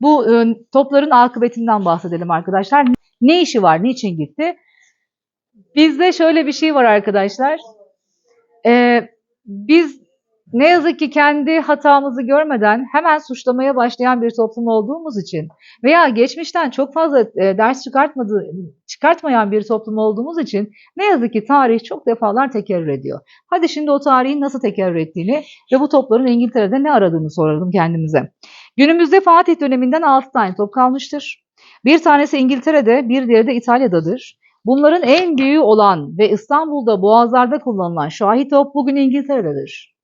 Bu e, topların akıbetinden bahsedelim arkadaşlar. Ne işi var, niçin gitti? Bizde şöyle bir şey var arkadaşlar. Ee, biz ne yazık ki kendi hatamızı görmeden hemen suçlamaya başlayan bir toplum olduğumuz için veya geçmişten çok fazla e, ders çıkartmadığı, çıkartmayan bir toplum olduğumuz için ne yazık ki tarih çok defalar tekerrür ediyor. Hadi şimdi o tarihin nasıl tekerrür ettiğini ve bu topların İngiltere'de ne aradığını soralım kendimize. Günümüzde Fatih döneminden 6 tane top kalmıştır. Bir tanesi İngiltere'de, bir diğeri de İtalya'dadır. Bunların en büyüğü olan ve İstanbul'da boğazlarda kullanılan Şahi top bugün İngiltere'dedir.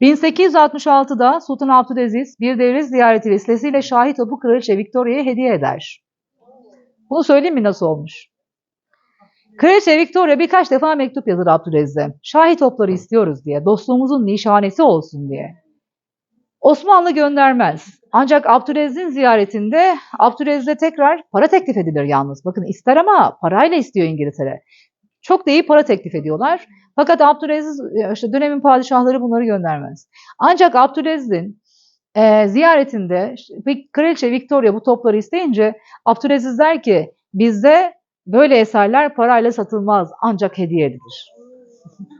1866'da Sultan Abdülaziz bir devlet ziyareti vesilesiyle Şahi topu Kraliçe Victoria'ya hediye eder. Bunu söyleyeyim mi nasıl olmuş? Kraliçe Victoria birkaç defa mektup yazır Abdülaziz'e. Şahi topları istiyoruz diye, dostluğumuzun nişanesi olsun diye. Osmanlı göndermez. Ancak Abdülaziz'in ziyaretinde Abdülaziz'e tekrar para teklif edilir yalnız. Bakın ister ama parayla istiyor İngiltere. Çok da iyi para teklif ediyorlar. Fakat Abdülaziz, işte dönemin padişahları bunları göndermez. Ancak Abdülaziz'in e, ziyaretinde Kraliçe Victoria bu topları isteyince Abdülaziz der ki bizde böyle eserler parayla satılmaz ancak hediye edilir.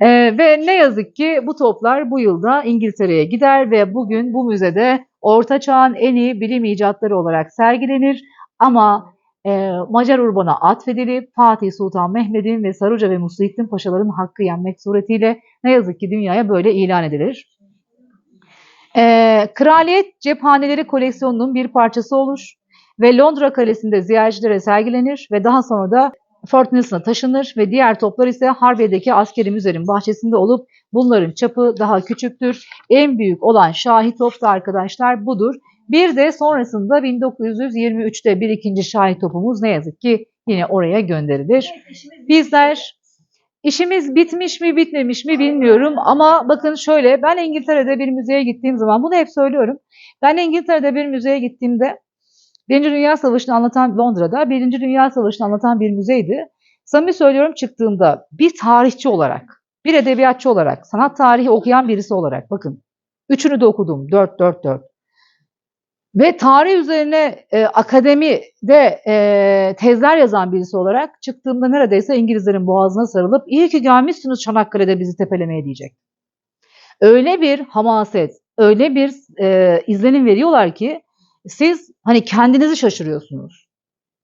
Ee, ve ne yazık ki bu toplar bu yılda İngiltere'ye gider ve bugün bu müzede Orta Çağ'ın en iyi bilim icatları olarak sergilenir. Ama e, Macar Urban'a atfedilip Fatih Sultan Mehmet'in ve Saruca ve Muslihittin Paşaların hakkı yenmek suretiyle ne yazık ki dünyaya böyle ilan edilir. E, Kraliyet cephaneleri koleksiyonunun bir parçası olur ve Londra Kalesi'nde ziyaretçilere sergilenir ve daha sonra da Fort Nelson'a taşınır ve diğer toplar ise Harbiye'deki askeri müzenin bahçesinde olup bunların çapı daha küçüktür. En büyük olan Şahi top da arkadaşlar budur. Bir de sonrasında 1923'te bir ikinci Şahi topumuz ne yazık ki yine oraya gönderilir. Bizler işimiz bitmiş mi bitmemiş mi bilmiyorum ama bakın şöyle ben İngiltere'de bir müzeye gittiğim zaman bunu hep söylüyorum. Ben İngiltere'de bir müzeye gittiğimde Birinci Dünya Savaşı'nı anlatan Londra'da Birinci Dünya Savaşı'nı anlatan bir müzeydi. Samimi söylüyorum çıktığımda bir tarihçi olarak, bir edebiyatçı olarak, sanat tarihi okuyan birisi olarak bakın. Üçünü de okudum. Dört, dört, dört. Ve tarih üzerine e, akademide e, tezler yazan birisi olarak çıktığımda neredeyse İngilizlerin boğazına sarılıp iyi ki gelmişsiniz Çanakkale'de bizi tepelemeye diyecek. Öyle bir hamaset, öyle bir e, izlenim veriyorlar ki siz hani kendinizi şaşırıyorsunuz.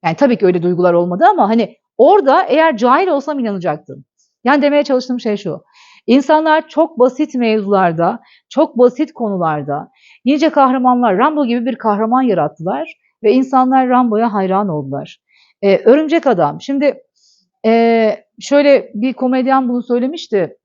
Yani tabii ki öyle duygular olmadı ama hani orada eğer cahil olsam inanacaktım. Yani demeye çalıştığım şey şu. İnsanlar çok basit mevzularda, çok basit konularda nice kahramanlar, Rambo gibi bir kahraman yarattılar ve insanlar Rambo'ya hayran oldular. Ee, Örümcek Adam. Şimdi e, şöyle bir komedyen bunu söylemişti.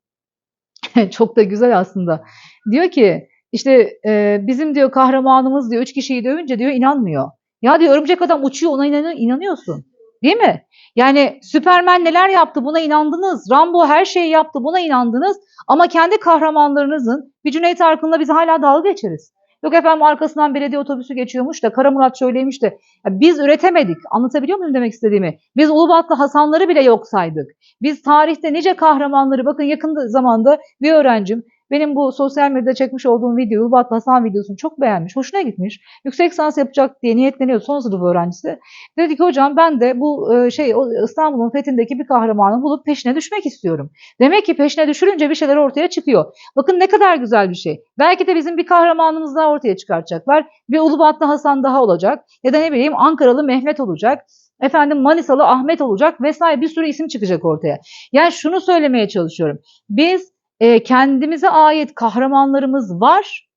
çok da güzel aslında. Diyor ki işte e, bizim diyor kahramanımız diyor üç kişiyi dövünce diyor inanmıyor. Ya diyor örümcek adam uçuyor ona inan inanıyorsun. Değil mi? Yani Süpermen neler yaptı buna inandınız. Rambo her şeyi yaptı buna inandınız. Ama kendi kahramanlarınızın bir Cüneyt Arkın'la biz hala dalga geçeriz. Yok efendim arkasından belediye otobüsü geçiyormuş da Kara Murat şöyleymiş de. Ya biz üretemedik. Anlatabiliyor muyum demek istediğimi? Biz Ulubatlı Hasanları bile yok saydık. Biz tarihte nice kahramanları bakın yakın zamanda bir öğrencim benim bu sosyal medyada çekmiş olduğum videoyu, Ulubatlı Hasan videosunu çok beğenmiş, hoşuna gitmiş. Yüksek lisans yapacak diye niyetleniyor son sınıf öğrencisi. Dedi ki hocam ben de bu e, şey İstanbul'un fethindeki bir kahramanı bulup peşine düşmek istiyorum. Demek ki peşine düşürünce bir şeyler ortaya çıkıyor. Bakın ne kadar güzel bir şey. Belki de bizim bir kahramanımız daha ortaya çıkartacaklar. Bir Ulubatlı Hasan daha olacak. Ya da ne bileyim Ankaralı Mehmet olacak efendim Manisalı Ahmet olacak vesaire bir sürü isim çıkacak ortaya. Yani şunu söylemeye çalışıyorum. Biz e, kendimize ait kahramanlarımız var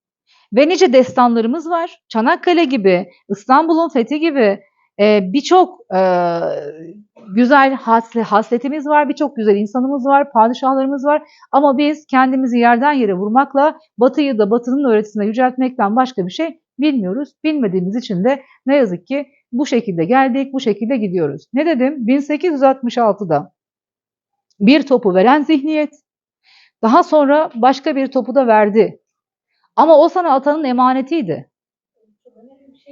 ve nice destanlarımız var. Çanakkale gibi, İstanbul'un fethi gibi e, birçok e, güzel hasletimiz var, birçok güzel insanımız var, padişahlarımız var. Ama biz kendimizi yerden yere vurmakla Batı'yı da Batı'nın öğretisine yüceltmekten başka bir şey bilmiyoruz. Bilmediğimiz için de ne yazık ki bu şekilde geldik, bu şekilde gidiyoruz. Ne dedim? 1866'da bir topu veren zihniyet, daha sonra başka bir topu da verdi. Ama o sana atanın emanetiydi.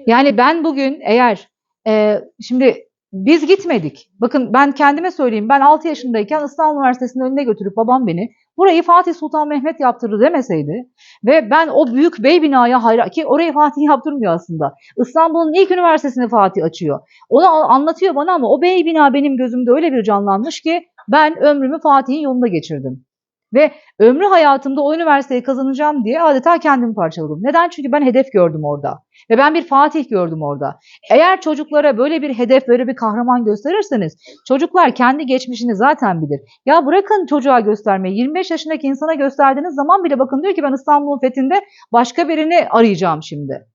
Yani ben bugün eğer e, şimdi biz gitmedik. Bakın ben kendime söyleyeyim. Ben 6 yaşındayken İstanbul Üniversitesi'nin önüne götürüp babam beni burayı Fatih Sultan Mehmet yaptırdı demeseydi ve ben o büyük bey binaya hayran ki orayı Fatih yaptırmıyor aslında. İstanbul'un ilk üniversitesini Fatih açıyor. Onu anlatıyor bana ama o bey bina benim gözümde öyle bir canlanmış ki ben ömrümü Fatih'in yolunda geçirdim. Ve ömrü hayatımda o üniversiteyi kazanacağım diye adeta kendimi parçaladım. Neden? Çünkü ben hedef gördüm orada. Ve ben bir Fatih gördüm orada. Eğer çocuklara böyle bir hedef, böyle bir kahraman gösterirseniz çocuklar kendi geçmişini zaten bilir. Ya bırakın çocuğa göstermeyi. 25 yaşındaki insana gösterdiğiniz zaman bile bakın diyor ki ben İstanbul'un fethinde başka birini arayacağım şimdi.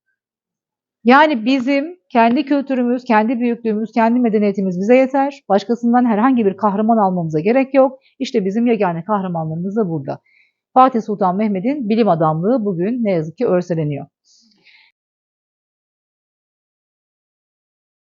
Yani bizim kendi kültürümüz, kendi büyüklüğümüz, kendi medeniyetimiz bize yeter. Başkasından herhangi bir kahraman almamıza gerek yok. İşte bizim yegane kahramanlarımız da burada. Fatih Sultan Mehmet'in bilim adamlığı bugün ne yazık ki örseleniyor.